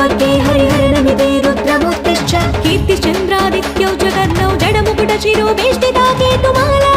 భక్తే హరిహర నమితే రుద్రమూర్తిశ్చ కీర్తిశ్చంద్రాదిత్యౌ జగన్నౌ జడముకుట శిరోవేష్టితా కేతుమాల